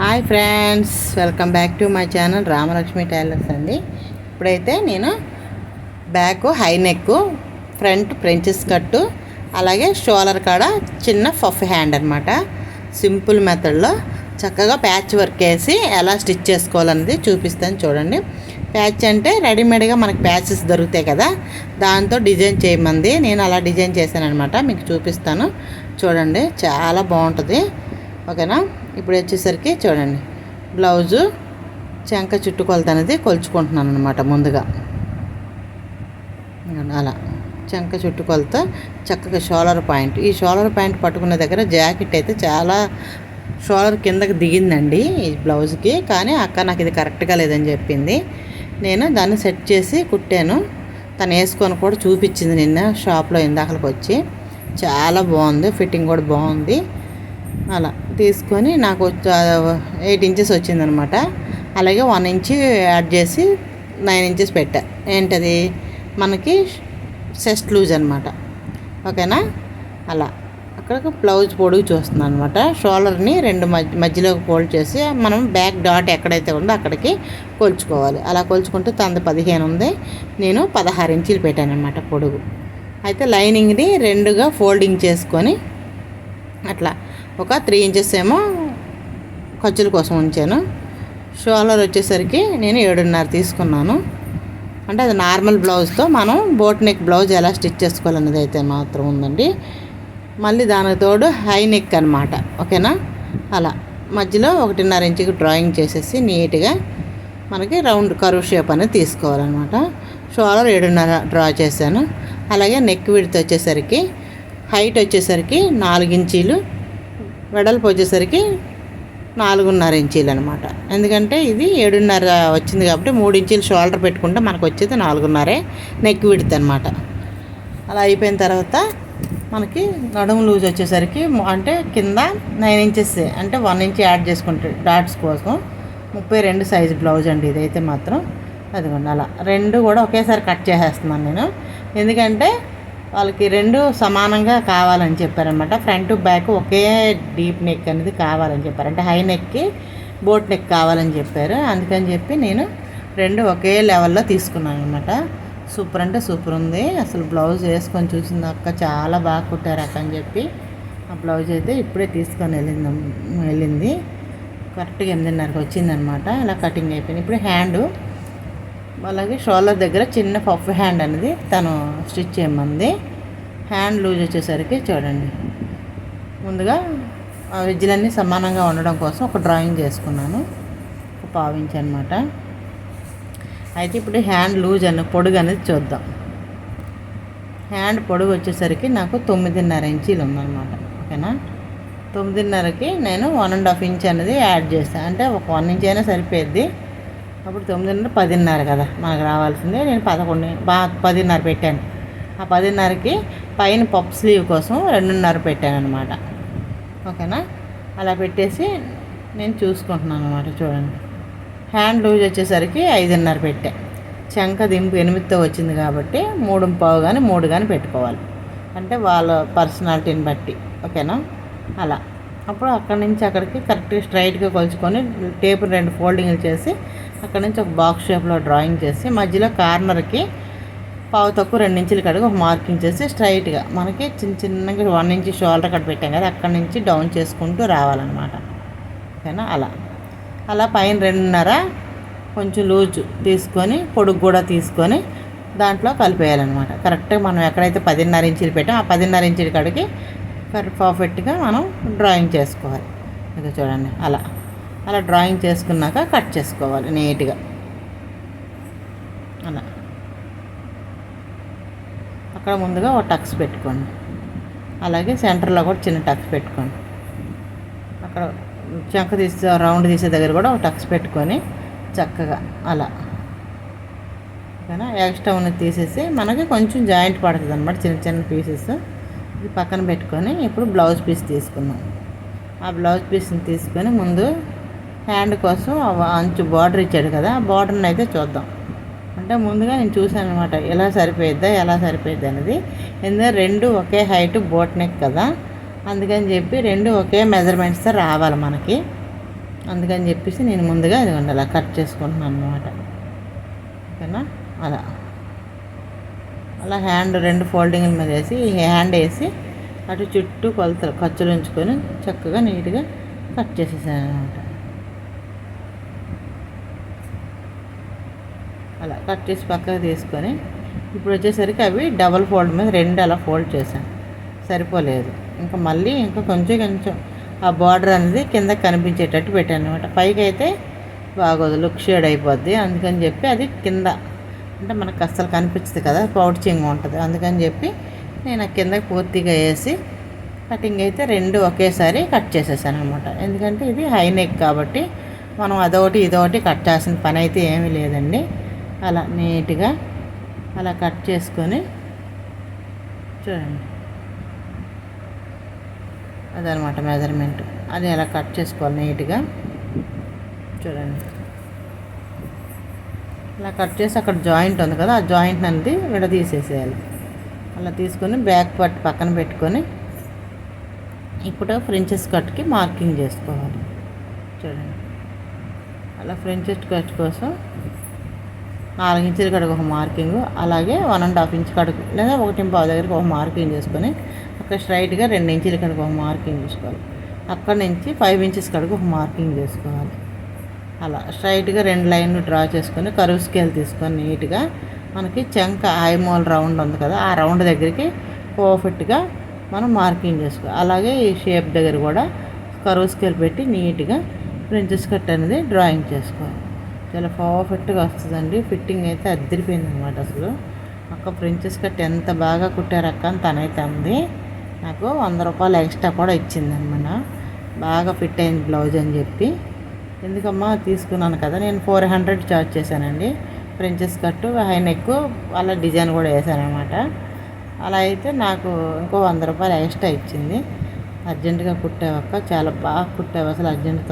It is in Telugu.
Hi friends welcome back to my channel Ramalakshmi tailors అండి. ఇప్పుడైతే నేను బ్యాక్ హై నెక్ ఫ్రంట్ ఫ్రెంచెస్ కట్టు అలాగే షోలర్ కాడ చిన్న ఫఫ్ హ్యాండ్ అనమాట సింపుల్ మెథడ్లో చక్కగా ప్యాచ్ వర్క్ వేసి ఎలా స్టిచ్ చేసుకోవాలనేది చూపిస్తాను చూడండి. ప్యాచ్ అంటే రెడీమేడ్గా మనకు ప్యాచెస్ దొరుకుతాయి కదా దాంతో డిజైన్ చేయమంది. నేను అలా డిజైన్ చేశాను అనమాట మీకు చూపిస్తాను. చూడండి చాలా బాగుంటుంది. ఓకేనా? ఇప్పుడు వచ్చేసరికి చూడండి బ్లౌజు చెంక చుట్టుకొలత అనేది కొలుచుకుంటున్నాను అనమాట ముందుగా. అలా. చెంక చుట్టుకొలత చక్కగా షోలర్ పాయింట్. ఈ షోలర్ పాయింట్ పట్టుకున్న దగ్గర జాకెట్ అయితే చాలా షోలర్ కిందకి దిగిందండి ఈ బ్లౌజ్కి. కానీ అక్క నాకు ఇది కరెక్ట్గా లేదని చెప్పింది. నేను దాన్ని సెట్ చేసి కుట్టాను. తను వేసుకొని కూడా చూపించింది నిన్న షాప్లో ఇందాకలకు వచ్చి చాలా బాగుంది ఫిట్టింగ్ కూడా బాగుంది. అలా తీసుకొని నాకు ఎయిట్ ఇంచెస్ వచ్చిందనమాట. అలాగే వన్ ఇంచ్ యాడ్ చేసి నైన్ ఇంచెస్ పెట్టా. ఏంటది? మనకి చెస్ట్ లూజ్ అనమాట. ఓకేనా? అలా. అక్కడ బ్లౌజ్ పొడుగు చూస్తున్నాను అనమాట. షోల్డర్ని రెండు మధ్య మధ్యలోకి ఫోల్డ్ చేసి మనం బ్యాక్ డాట్ ఎక్కడైతే ఉందో అక్కడికి కొలుచుకోవాలి. అలా కొలుచుకుంటే తనది పదిహేను ఉంది. నేను పదహారు ఇంచులు పెట్టాను అనమాట పొడుగు. అయితే లైనింగ్ని రెండుగా ఫోల్డింగ్ చేసుకొని అట్లా ఒక త్రీ ఇంచెస్ ఏమో ఖర్చుల కోసం ఉంచాను. షోలర్ వచ్చేసరికి నేను ఏడున్నర తీసుకున్నాను. అంటే అది నార్మల్ బ్లౌజ్తో మనం బోట్ నెక్ బ్లౌజ్ ఎలా స్టిచ్ చేసుకోవాలనేది అయితే మాత్రం ఉందండి. మళ్ళీ దానికి తోడు హై నెక్ అనమాట ఓకేనా? అలా. మధ్యలో ఒకటిన్నర ఇంచుకి డ్రాయింగ్ చేసేసి నీట్గా మనకి రౌండ్ కరువు షేప్ అనేది తీసుకోవాలన్నమాట. షోలర్ ఏడున్నర డ్రా చేశాను. అలాగే నెక్ విడత వచ్చేసరికి హైట్ వచ్చేసరికి నాలుగు ఇంచీలు వెడల్పు వచ్చేసరికి నాలుగున్నర ఇంచీలు అనమాట ఎందుకంటే ఇది ఏడున్నర వచ్చింది కాబట్టి మూడు ఇంచీలు షోల్డర్ పెట్టుకుంటే మనకు వచ్చేది నాలుగున్నరే నెక్ విడత అనమాట అలా అయిపోయిన తర్వాత మనకి నడుము లూజ్ వచ్చేసరికి అంటే కింద నైన్ ఇంచెస్ అంటే వన్ ఇంచ్ యాడ్ చేసుకుంటే డాట్స్ కోసం ముప్పై రెండు సైజు బ్లౌజ్ అండి ఇదైతే మాత్రం. అదిగోండి అలా రెండు కూడా ఒకేసారి కట్ చేసేస్తున్నాను నేను. ఎందుకంటే వాళ్ళకి రెండు సమానంగా కావాలని చెప్పారనమాట ఫ్రంట్ బ్యాక్ ఒకే డీప్ నెక్ అనేది కావాలని చెప్పారు. అంటే హై నెక్కి బోట్ నెక్ కావాలని చెప్పారు. అందుకని చెప్పి నేను రెండు ఒకే లెవెల్లో తీసుకున్నాను అనమాట సూపర్ అంటే సూపర్ ఉంది. అసలు బ్లౌజ్ వేసుకొని చూసింది అక్క చాలా బాగా కుట్టారు అక్క అని చెప్పి ఆ బ్లౌజ్ అయితే ఇప్పుడే తీసుకొని వెళ్ళింది వెళ్ళింది. కరెక్ట్గా ఎనిమిదిన్నరకు వచ్చిందనమాట ఇలా కటింగ్ అయిపోయింది. ఇప్పుడు హ్యాండ్ అలాగే షోల్డర్ దగ్గర చిన్న పఫ్ హ్యాండ్ అనేది తను స్టిచ్ చేయమంది. హ్యాండ్ లూజ్ వచ్చేసరికి చూడండి. ముందుగా ఆ వెజ్జలన్నీ సమానంగా ఉండడం కోసం ఒక డ్రాయింగ్ చేసుకున్నాను. ఒక పావించి అనమాట అయితే ఇప్పుడు హ్యాండ్ లూజ్ అని పొడుగు అనేది చూద్దాం. హ్యాండ్ పొడుగు వచ్చేసరికి నాకు తొమ్మిదిన్నర ఇంచీలు ఉందన్నమాట. ఓకేనా? తొమ్మిదిన్నరకి నేను వన్ అండ్ హాఫ్ ఇంచ్ అనేది యాడ్ చేస్తాను అంటే ఒక వన్ ఇంచ్ అయినా సరిపోద్ది అప్పుడు తొమ్మిదిన్నర పదిన్నర కదా మనకు రావాల్సిందే. నేను పదకొండు బాగా పదిన్నర పెట్టాను. ఆ పదిన్నరకి పైన పప్పు స్లీవ్ కోసం రెండున్నర పెట్టాను అనమాట ఓకేనా? అలా పెట్టేసి నేను చూసుకుంటున్నాను అనమాట చూడండి. హ్యాండ్ లూజ్ వచ్చేసరికి ఐదున్నర పెట్టా. చంక దింపు ఎనిమిదితో వచ్చింది కాబట్టి మూడు పావు కానీ మూడు కానీ పెట్టుకోవాలి. అంటే వాళ్ళ పర్సనాలిటీని బట్టి. ఓకేనా? అలా. అప్పుడు అక్కడి నుంచి అక్కడికి కరెక్ట్గా స్ట్రైట్గా కొలుచుకొని టేపు రెండు ఫోల్డింగ్లు చేసి అక్కడ నుంచి ఒక బాక్స్ షేప్లో డ్రాయింగ్ చేసి మధ్యలో కార్నర్కి పావు తక్కువ రెండించులు కడిగి ఒక మార్కింగ్ చేసి స్ట్రైట్గా మనకి చిన్న చిన్నగా వన్ ఇంచ్ షోల్డర్ కట్ పెట్టాం కదా అక్కడి నుంచి డౌన్ చేసుకుంటూ రావాలన్నమాట. ఓకేనా? అలా. అలా పైన రెండున్నర కొంచెం లూజ్ తీసుకొని పొడుగు కూడా తీసుకొని దాంట్లో కలిపేయాలన్నమాట. కరెక్ట్గా మనం ఎక్కడైతే పదిన్నర ఇంచులు పెట్టాం ఆ పదిన్నర ఇంచుల కాడికి పర్ఫెక్ట్గా మనం డ్రాయింగ్ చేసుకోవాలి. ఇది చూడండి. అలా. అలా డ్రాయింగ్ చేసుకున్నాక కట్ చేసుకోవాలి నీట్గా అలా. అక్కడ ముందుగా ఒక టక్స్ పెట్టుకోండి. అలాగే సెంటర్లో కూడా చిన్న టక్స్ పెట్టుకోండి. అక్కడ చంక తీసే రౌండ్ తీసే దగ్గర కూడా ఒక టక్స్ పెట్టుకొని చక్కగా అలా. ఓకేనా? ఎక్స్ట్రా ఉన్నది తీసేసి మనకి కొంచెం జాయింట్ పడుతుంది అనమాట చిన్న చిన్న పీసెస్ ఇది పక్కన పెట్టుకొని ఇప్పుడు బ్లౌజ్ పీస్ తీసుకున్నాం ఆ బ్లౌజ్ పీస్ని తీసుకొని ముందు హ్యాండ్ కోసం అంచు బార్డర్ ఇచ్చాడు కదా ఆ బార్డర్ని అయితే చూద్దాం. అంటే ముందుగా నేను చూశాను అనమాట ఎలా సరిపోయిద్దా ఎలా సరిపోయిద్ది అనేది. ఎందుకంటే రెండు ఒకే హైట్ బోట్ నెక్ కదా. అందుకని చెప్పి రెండు ఒకే మెజర్మెంట్స్తో రావాలి మనకి. అందుకని చెప్పేసి నేను ముందుగా అది అలా కట్ చేసుకుంటున్నాను అనమాట ఓకేనా? అలా. అలా హ్యాండ్ రెండు ఫోల్డింగ్ల మీద వేసి హ్యాండ్ వేసి అటు చుట్టూ కొలతలు ఖర్చులు ఉంచుకొని చక్కగా నీట్గా కట్ చేసేసాను అనమాట అలా కట్ చేసి పక్కకు తీసుకొని ఇప్పుడు వచ్చేసరికి అవి డబల్ ఫోల్డ్ మీద రెండు అలా ఫోల్డ్ చేశాను. సరిపోలేదు. ఇంకా మళ్ళీ ఇంకా కొంచెం కొంచెం ఆ బార్డర్ అనేది కింద కనిపించేటట్టు పెట్టాను అనమాట పైకి అయితే బాగోదు లుక్ షేడ్ అయిపోద్ది. అందుకని చెప్పి అది కింద అంటే మనకు అస్సలు కనిపించదు కదా పౌడ్చింగ్ ఉంటుంది. అందుకని చెప్పి నేను ఆ కింద పూర్తిగా వేసి కటింగ్ అయితే రెండు ఒకేసారి కట్ చేసేసాను అనమాట ఎందుకంటే ఇది హై నెక్ కాబట్టి మనం అదొకటి ఇదొకటి కట్ చేసిన పని అయితే ఏమీ లేదండి. అలా నీట్గా అలా కట్ చేసుకొని చూడండి. అదనమాట మెజర్మెంట్. అది ఎలా కట్ చేసుకోవాలి నీట్గా చూడండి. అలా కట్ చేసి అక్కడ జాయింట్ ఉంది కదా ఆ జాయింట్ అనేది విడదీసేసేయాలి అలా తీసుకొని బ్యాక్ పట్టు పక్కన పెట్టుకొని ఇప్పుడు ఫ్రెంచెస్ కట్కి మార్కింగ్ చేసుకోవాలి. చూడండి. అలా ఫ్రెంచెస్ కట్ కోసం నాలుగు ఇంచుల కడుగు ఒక మార్కింగ్ అలాగే వన్ అండ్ హాఫ్ ఇంచ్ కడుగు లేదా ఒకటి పావు దగ్గరికి ఒక మార్కింగ్ చేసుకొని అక్కడ స్ట్రైట్గా రెండు ఇంచుల కడుగు ఒక మార్కింగ్ చేసుకోవాలి. అక్కడ నుంచి ఫైవ్ ఇంచెస్ కడుగు ఒక మార్కింగ్ చేసుకోవాలి. అలా స్ట్రైట్గా రెండు లైన్లు డ్రా చేసుకొని కరువు స్కేల్ తీసుకొని నీట్గా మనకి చెంక ఐమోల్ రౌండ్ ఉంది కదా ఆ రౌండ్ దగ్గరికి పర్ఫెక్ట్గా మనం మార్కింగ్ చేసుకోవాలి. అలాగే ఈ షేప్ దగ్గర కూడా కరువు స్కేల్ పెట్టి నీట్గా ప్రిన్సెస్ కట్ అనేది డ్రాయింగ్ చేసుకోవాలి. చాలా పర్ఫెక్ట్గా వస్తుందండి. ఫిట్టింగ్ అయితే అద్దరిపోయింది అనమాట అసలు. అక్క ప్రిన్సెస్ కట్ ఎంత బాగా కుట్టారక్క అని తనైతే అంది. నాకు వంద రూపాయలు ఎక్స్ట్రా కూడా ఇచ్చింది అనమాట బాగా ఫిట్ అయింది బ్లౌజ్ అని చెప్పి. ఎందుకమ్మా తీసుకున్నాను కదా నేను ఫోర్ హండ్రెడ్ చార్జ్ చేశానండి. ప్రిన్సెస్ కట్టు హై నెక్ వాళ్ళ డిజైన్ కూడా వేసాను అనమాట అలా అయితే నాకు ఇంకో వంద రూపాయలు ఎక్స్ట్రా ఇచ్చింది. అర్జెంటుగా కుట్టావక్క చాలా బాగా కుట్టావు అసలు అర్జెంట్